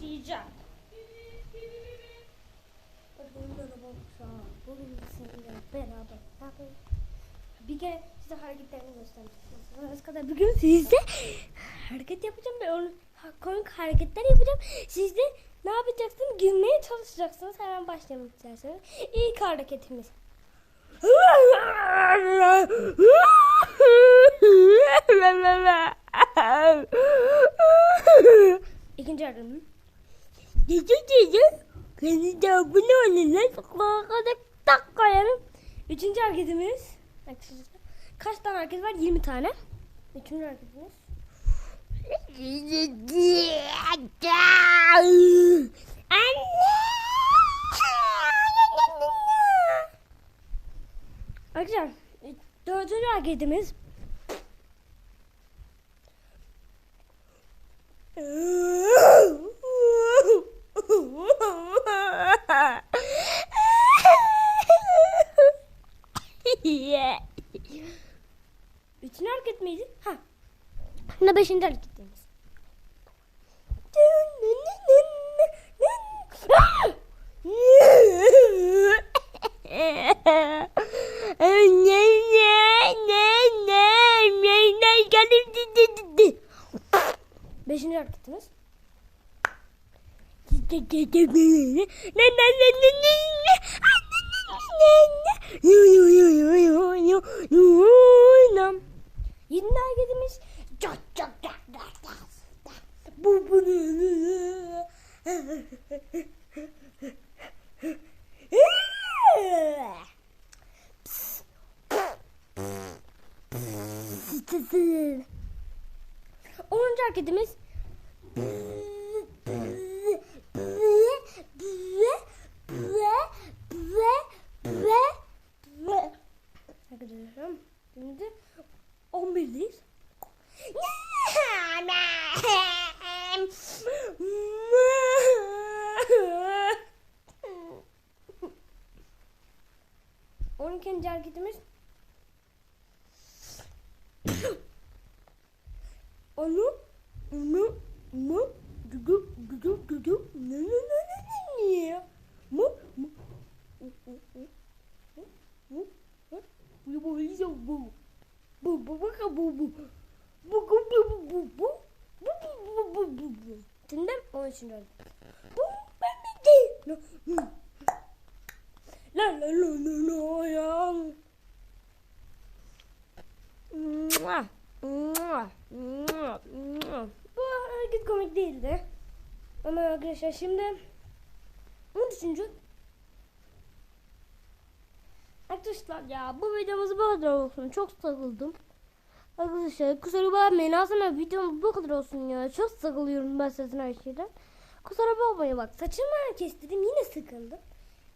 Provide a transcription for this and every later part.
başlayacak. Bugün sizinle beraber bir kere size hareketlerimi göstereceğim. Az kadar bugün sizde hareket yapacağım ve onu komik hareketler yapacağım. Siz de ne yapacaksınız? Gülmeye çalışacaksınız. Hemen başlayalım isterseniz. İlk hareketimiz. İkinci hareketimiz. Gece gece kanalda abone olun lan. Kulağına tak koyarım. Üçüncü hareketimiz. Kaç tane hareket var? 20 tane. Üçüncü hareketimiz. Anne! Arkadaşlar dördüncü hareketimiz. Bütün hareket miydi? Ha. Ne beşinci hareketimiz. Beşinci hareketimiz. Ne ne ne ne ne gelmiş. Çok çok çok çok Bu bunu. Onuncu hareketimiz ikinci hareketimiz onu onu mu dudu dudu dudu ne ne ne ne ne ne mu mu mu mu mu bu bu bu bu bu bu bu bu bu bu bu bu bu bu Şimdi onun için öyle. Bu ben de değil. La la la la la Bu hareket komik değildi. Ama arkadaşlar şimdi 13. Arkadaşlar ya bu videomuz bu kadar olsun. Çok sıkıldım. Arkadaşlar kusura bakmayın aslında videom bu kadar olsun ya. Çok sıkılıyorum ben sizin her şeyden. Kusura bakmayın bak saçımı kestirdim yine sıkıldım.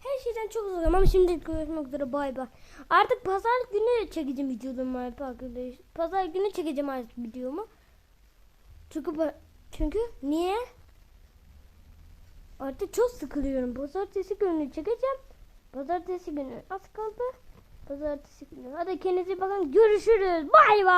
Her şeyden çok sıkıldım ama şimdi görüşmek üzere bay bay. Artık pazar günü çekeceğim videomu arkadaşlar. Pazar günü çekeceğim artık videomu. Çünkü çünkü niye? Artık çok sıkılıyorum. Pazartesi günü çekeceğim. Pazartesi günü az kaldı. Pazartesi günü. Hadi kendinize bakın. Görüşürüz. Bay bay.